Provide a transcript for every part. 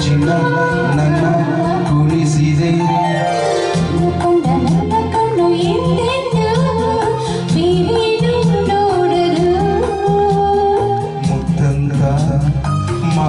వచ్చిన నన్న కులిసిదే ముత్తంతా మా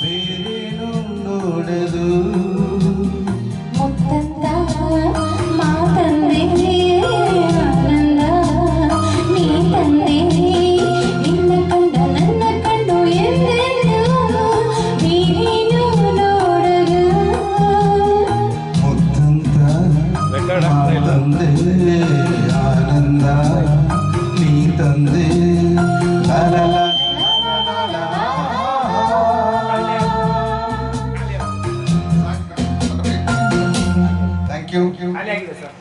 ಬೇರೇನು ನೋಡದು ಮುತ್ತಂದ ಮಾತಂದೆ ಆನಂದ ನೀ ತಂದೆ ನಿನ್ನ ಕಂಡ ನನ್ನ ಕಣ್ಣು ಎಂದೆಂದು ನೀನೇನು ನೋಡಲು ಮುತ್ತಂತ ತಂದೆ ಆನಂದ ಥ್ಯಾಂಕ್ ಯು ಖಾಲಿ ಆಗಿದೆ ಸರ್